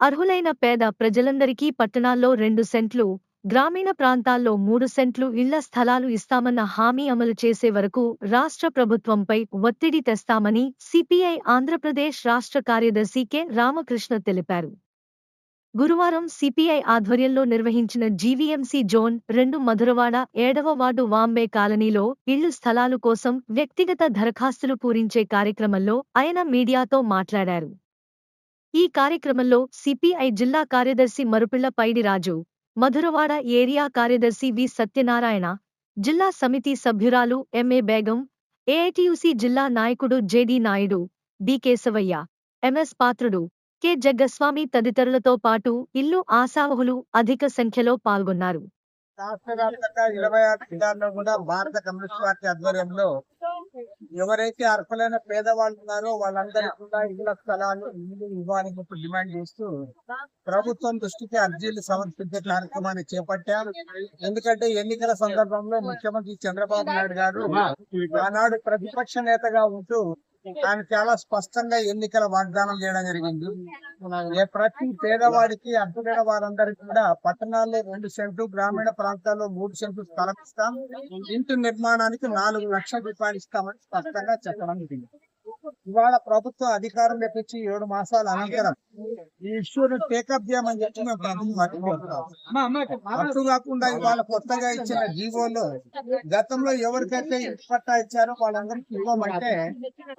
అర్హులైన పేద ప్రజలందరికీ పట్టణాల్లో రెండు సెంట్లు గ్రామీణ ప్రాంతాల్లో మూడు సెంట్లు ఇళ్ళ స్థలాలు ఇస్తామన్న హామీ అమలు చేసే వరకు రాష్ట్ర ప్రభుత్వంపై ఒత్తిడి తెస్తామని సిపిఐ ఆంధ్రప్రదేశ్ రాష్ట్ర కార్యదర్శి కె. రామకృష్ణ తెలిపారు. గురువారం సిపిఐ ఆధ్వర్యంలో నిర్వహించిన జీవీఎంసీ జోన్ రెండు మధురవాడ ఏడవ వార్డు వాంబే కాలనీలో ఇళ్ళు స్థలాలు కోసం వ్యక్తిగత దరఖాస్తులు పూరించే కార్యక్రమంలో ఆయన మీడియాతో మాట్లాడారు. ఈ కార్యక్రమంలో సిపిఐ జిల్లా కార్యదర్శి మరుపిళ్ళ పైడిరాజు మధురవాడ ఏరియా కార్యదర్శి వి సత్యనారాయణ జిల్లా సమితి సభ్యురాలు ఎంఏ బేగం ఏఐటియుసి జిల్లా నాయకుడు JD Naidu D Keshavaiah MS Patrudu K Jaggaswamy తదితరులతో పాటు ఇల్లు ఆశావహులు అధిక సంఖ్యలో పాల్గొన్నారు. రాష్ట్ర వ్యాప్తంగా ఇరవై ఆరు జిల్లాల్లో కూడా భారత కమ్యూనిస్ట్ పార్టీ ఆధ్వర్యంలో ఎవరైతే అర్హులైన పేదవాళ్ళు ఉన్నారో వాళ్ళందరికీ కూడా ఇళ్ళ స్థలాలు ఇల్లు ఇవ్వాలని చెప్పి డిమాండ్ చేస్తూ ప్రభుత్వం దృష్టికి అర్జీలు సమర్పించే కార్యక్రమాన్ని చేపట్టాం ఎందుకంటే ఎన్నికల సందర్భంలో ముఖ్యమంత్రి చంద్రబాబు నాయుడు గారు ఆనాడు ప్రతిపక్ష నేతగా ఉంటూ ఆయన చాలా స్పష్టంగా ఎన్నికల వాగ్దానం చేయడం జరిగింది. ఏ ప్రతి పేదవాడికి అర్హులైన వారందరికీ కూడా పట్టణాల్లో రెండు సెంట్లు గ్రామీణ ప్రాంతాల్లో మూడు సెంట్లు స్థలం ఇస్తాం. ఇంటి నిర్మాణానికి నాలుగు లక్షల రూపాయలు ఇస్తామని స్పష్టంగా చెప్పడం జరిగింది. ఇవాళ ప్రభుత్వం అధికారం తెప్పించి ఏడు మాసాల అనంతరం ఈ ఇష్యూని టేకప్ చేయమని చెప్పి మేము ప్రభుత్వం అడుగుతున్నాం. అటు కాకుండా ఇవాళ కొత్తగా ఇచ్చిన జీవోలో గతంలో ఎవరికైతే ఇంటి పట్టా ఇచ్చారో వాళ్ళందరికీ ఇవ్వమంటే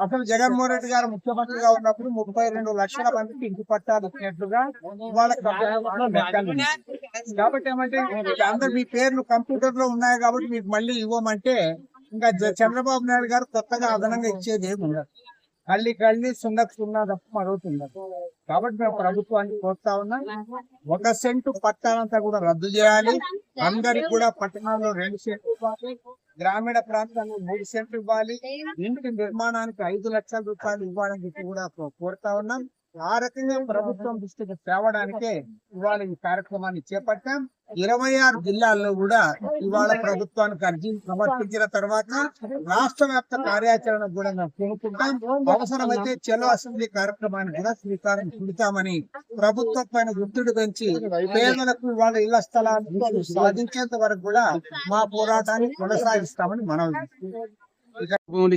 అసలు జగన్మోహన్ రెడ్డి గారు ముఖ్యమంత్రిగా ఉన్నప్పుడు ముప్పై రెండు లక్షల మందికి ఇంటి పట్టాలు ఇచ్చినట్లుగా వాళ్ళ ప్రభుత్వంలో లెక్కలు ఉన్నాయి. కాబట్టి ఏమంటే అందరు మీ పేర్లు కంప్యూటర్లో ఉన్నాయి కాబట్టి మీకు మళ్ళీ ఇవ్వమంటే ఇంకా చంద్రబాబు నాయుడు గారు కొత్తగా అదనంగా ఇచ్చేది ఏమి ఉండదు కళ్ళి కళ్ళి సున్నకు సున్నా తప్ప మరొకటి కాబట్టి మేము ప్రభుత్వాన్ని కోరుతా ఉన్నాం. ఒక సెంటు పట్టాలంతా కూడా రద్దు చేయాలి. అందరికి కూడా పట్టణాల్లో రెండు సెంట్లు ఇవ్వాలి. గ్రామీణ ప్రాంతాల్లో మూడు సెంట్లు ఇవ్వాలి. ఇంటి నిర్మాణానికి ఐదు లక్షల రూపాయలు ఇవ్వాలని చెప్పి కూడా కోరుతా ఉన్నాం. ఆ రకంగా ప్రభుత్వం దృష్టికి తేవడానికే ఇవాళ ఈ కార్యక్రమాన్ని చేపట్టాం. ఇరవై ఆరు జిల్లాల్లో కూడా ఇవాళ ప్రభుత్వానికి అర్జీ సమర్పించిన తర్వాత రాష్ట్ర వ్యాప్త కార్యాచరణ కూడా మేము కొనుక్కుంటాం అవసరమైతే చెలో అసెంబ్లీ కార్యక్రమాన్ని కూడా శ్రీకారం చుడతామని ప్రభుత్వం పైన ఒత్తిడి పెంచి పేదలకు ఇవాళ ఇళ్ళ స్థలాలు సాధించేంత వరకు కూడా మా పోరాటాన్ని కొనసాగిస్తామని మనం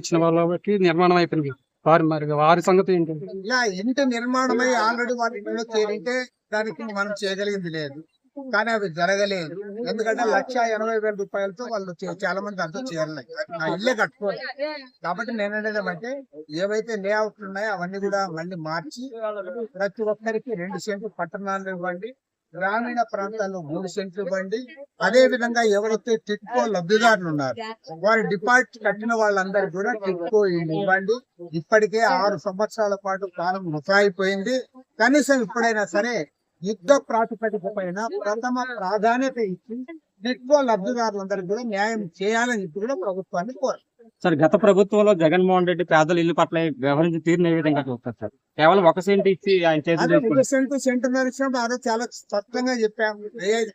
ఇచ్చిన వాళ్ళకి నిర్మాణం అయిపోయింది. వారి మరి వారి సంగతి ఏంటి? ఇలా ఇంటి నిర్మాణమై ఆల్రెడీ వాళ్ళ చేరితే దానికి మనం చేయగలిగింది లేదు. కానీ అవి జరగలేదు. ఎందుకంటే లక్ష ఎనభై వేల రూపాయలతో వాళ్ళు చాలా మంది అంతా చేరలేదు. నా ఇల్లే కట్టుకోవాలి కాబట్టి నేను అనేది ఏవైతే లేఅవుట్లు ఉన్నాయో అవన్నీ కూడా మళ్ళీ మార్చి ప్రతి ఒక్కరికి రెండు సెంట్లు పట్టణాలు ఇవ్వండి. గ్రామీణ ప్రాంతాల్లో మూడు సెంట్లు బండి అదే విధంగా ఎవరైతే టిట్కో లబ్ధిదారులు ఉన్నారు వారి డిపాజిట్ కట్టిన వాళ్ళందరికీ కూడా టిట్కో ఇవ్వండి ఇప్పటికే ఆరు సంవత్సరాల పాటు కాలం వృధా కనీసం ఇప్పుడైనా సరే యుద్ధ ప్రాతిపదిక పైన ప్రథమ ప్రాధాన్యత ఇచ్చి టిట్కో లబ్ధిదారులందరికీ కూడా న్యాయం చేయాలని చెప్పి కూడా ప్రభుత్వాన్ని కోరు సార్ గత ప్రభుత్వంలో జగన్మోహన్ రెడ్డి పేదల ఇల్లు పట్ల వ్యవహరించి తీరుని ఏ విధంగా చూస్తారు సార్? కేవలం ఒక సెంట్ ఇచ్చి ఆయన. మూడు సెంటు సెంటున్నర ఇచ్చినప్పుడు అదే చాలా స్పష్టంగా చెప్పాము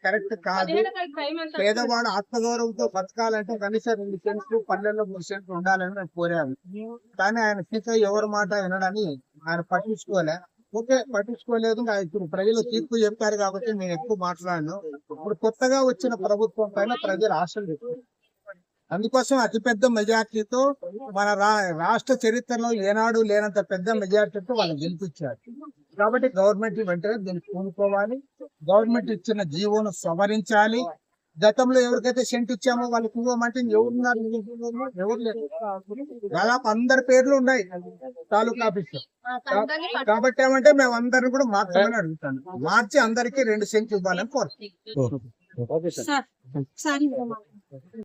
కరెక్ట్ కాదు. పేదవాడు ఆత్మగౌరవంతో బతకాలంటే కనీసం రెండు సెంట్లు పల్లెల్లో మూడు సెంట్లు ఉండాలని మేము కోరాము. కానీ ఆయన సీత ఎవరి మాట వినడని ఆయన పట్టించుకోలే. ఓకే పట్టించుకోలేదు ఇప్పుడు ప్రజలు తీర్పు చెప్పారు కాబట్టి నేను ఎక్కువ మాట్లాడను. ఇప్పుడు కొత్తగా వచ్చిన ప్రభుత్వం పైన ప్రజలు ఆశలు. అందుకోసం అతిపెద్ద మెజార్టీతో మన రా- రాష్ట్ర చరిత్రలో ఏనాడు లేనంత పెద్ద మెజార్టీతో వాళ్ళు గెలిపించారు. కాబట్టి గవర్నమెంట్ వెంటనే దీన్ని పూనుకోవాలి. గవర్నమెంట్ ఇచ్చిన జీవోను సవరించాలి. గతంలో ఎవరికైతే సెంట్ ఇచ్చామో వాళ్ళకి ఇవ్వమంటే ఎవరున్నారు ఎవరు లేరు. దాదాపు అందరి పేర్లు ఉన్నాయి. తాలూకా ఆఫీస్. కాబట్టి ఏమంటే మేము అందరిని కూడా మార్చమని అడుగుతాను. మార్చి అందరికీ రెండు సెంట్లు ఇవ్వాలని కోరుతాం ఓకే సార్. సార్.